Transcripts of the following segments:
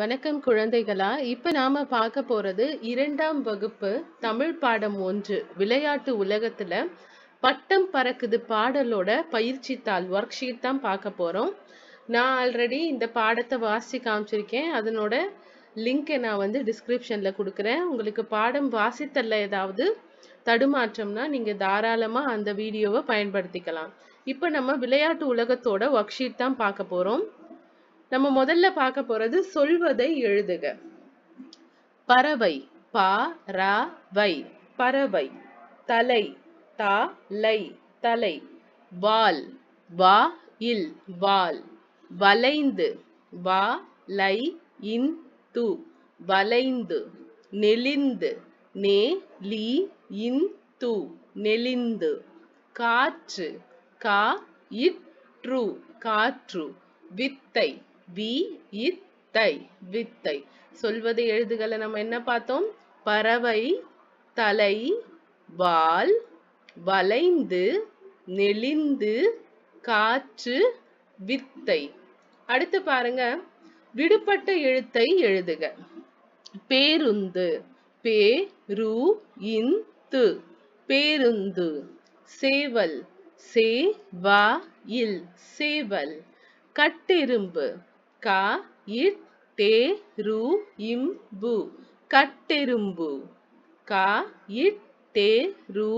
வணக்கம் குழந்தைகளா இப்ப நாம பார்க்க போறது இரண்டாம் வகுப்பு தமிழ் பாடம் ஒன்று விளையாட்டு உலகத்துல பட்டம் பறக்குது பாடலோட பயிற்சி தாள் ஒர்க் ஷீட் தான் பார்க்க போறோம். நான் ஆல்ரெடி இந்த பாடத்தை வாசி காமிச்சிருக்கேன். அதனோட லிங்கை நான் வந்து டிஸ்கிரிப்ஷன்ல கொடுக்குறேன். உங்களுக்கு பாடம் வாசித்தல்ல ஏதாவது தடுமாற்றம்னா நீங்க தாராளமா அந்த வீடியோவை பயன்படுத்திக்கலாம். இப்ப நம்ம விளையாட்டு உலகத்தோட ஒர்க் ஷீட் தான் பார்க்க போறோம். நம்ம முதல்ல பார்க்க போறது சொல்வதை எழுதுக. பறவை பா ரா வை. பறவை தலை தா லை. தலை வால் வா இல் வால். வளைந்து வா லை இன் து. வளைந்து நெளிந்து நே லி இன் து. நெளிந்து காற்று கா இற்று காற்று வித்தை. வி இத்தை வித்தை. சொல்வதை எழுதுகளை நம்ம என்ன பார்த்தோம்? பறவை தலை வால் வளைந்து நெளிந்து காற்று வித்தை. அடுத்து பாருங்க. விடுபட்ட எழுத்தை எழுதுக. பேருந்து பே ரு இந்து. பேருந்து சேவல் சே வா இல் சேவல். கட்டெரும்பு க இட் தே ரு இம் பு. கட்டெரும்பு. க இட் தே ரு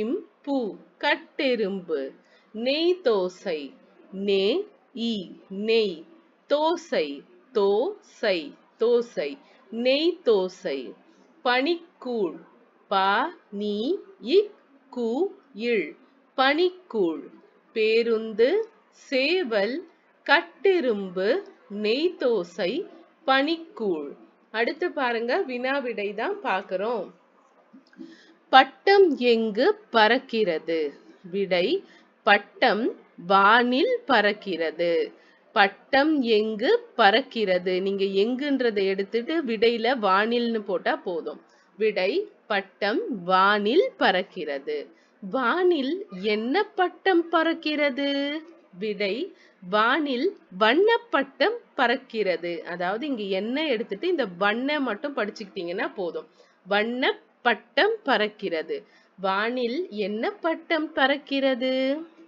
இம் பு. கட்டெரும்பு. நெய் தோசை. நே இ நெய். தோசை. தோசை. தோசை. நெய் தோசை. பனிக்கூழ். ப நீ இ கு இழ் பனிக்கூழ். பேருந்து சேவல் கட்டெரும்பு நெய் தோசை பனிக்கூழ். அடுத்து பாருங்க வினா விடை தான் பார்க்கிறோம். பட்டம் எங்கு பறக்கிறது? விடை பட்டம் வானில் பறக்கிறது. பட்டம் எங்கு பறக்கிறது? நீங்க எங்குன்றதை எடுத்துட்டு விடையில வானில்னு போட்டா போதும். விடை பட்டம் வானில் பறக்கிறது. வானில் என்ன பட்டம் பறக்கிறது? விடை வானில் வண்ணப்பட்டம் பறக்கிறது. அதாவது இங்க என்ன எடுத்துட்டு இந்த வண்ண மட்டும் படிச்சுக்கிட்டீங்கன்னா போதும். வண்ண பட்டம் பறக்கிறது. வானில் என்ன பட்டம் பறக்கிறது?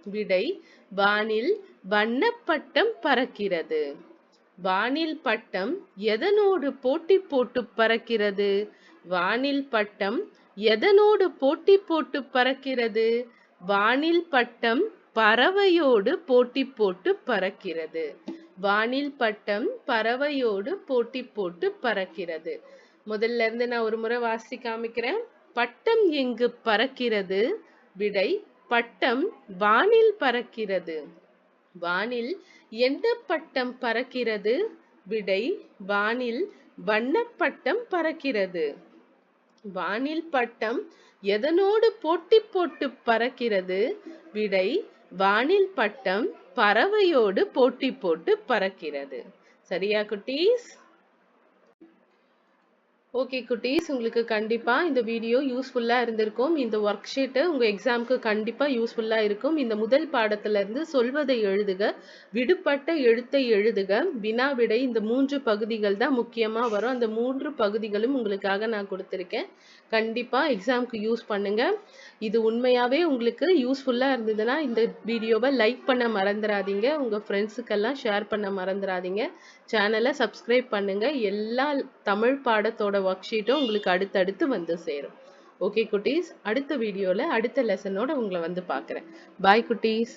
விடை வானில் வண்ணப்பட்டம் பறக்கிறது. வானில் பட்டம் எதனோடு போட்டி போட்டு பறக்கிறது? வானில் பட்டம் எதனோடு போட்டி போட்டு பறக்கிறது? வானில் பட்டம் பறவையோடு போட்டி போட்டு பறக்கிறது. வானில் பட்டம் பறவையோடு போட்டி போட்டு பறக்கிறது. முதல்ல இருந்து நான் ஒரு முறை வாசி காமிக்கிறேன். பட்டம் எங்கு பறக்கிறது? விடை பட்டம் வானில் பறக்கிறது. வானில் எந்த பட்டம் பறக்கிறது? விடை வானில் வண்ணப்பட்டம் பறக்கிறது. வானில் பட்டம் எதனோடு போட்டி போட்டு பறக்கிறது? விடை வானில் பட்டம் பறவையோடு போட்டி போட்டு பறக்கிறது. சரியா குட்டீஸ்? ஓகே குட்டீஸ் உங்களுக்கு கண்டிப்பாக இந்த வீடியோ யூஸ்ஃபுல்லாக இருந்திருக்கும். இந்த ஒர்க் ஷீட்டு உங்கள் எக்ஸாமுக்கு கண்டிப்பாக யூஸ்ஃபுல்லாக இருக்கும். இந்த முதல் பாடத்திலிருந்து சொல்வதை எழுதுக விடுபட்ட எழுத்தை எழுதுக. வினா விடை இந்த மூன்று பகுதிகள் தான் முக்கியமாக வரும். அந்த மூன்று பகுதிகளும் உங்களுக்காக நான் கொடுத்துருக்கேன். கண்டிப்பாக எக்ஸாமுக்கு யூஸ் பண்ணுங்கள் இது உண்மையாகவே உங்களுக்கு யூஸ்ஃபுல்லாக இருந்ததுன்னா இந்த வீடியோவை லைக் பண்ண மறந்துடாதீங்க உங்கள் ஃப்ரெண்ட்ஸுக்கெல்லாம் ஷேர் பண்ண மறந்துடாதீங்க சேனலை சப்ஸ்கிரைப் பண்ணுங்கள் எல்லா தமிழ் பாடத்தோட ஒர்க் ஷீட்டும் உங்களுக்கு அடுத்தடுத்து வந்து சேரும். ஓகே குட்டீஸ். அடுத்த வீடியோவில் அடுத்த லெசனோட உங்களை வந்து பார்க்குறேன். பாய் குட்டீஸ்.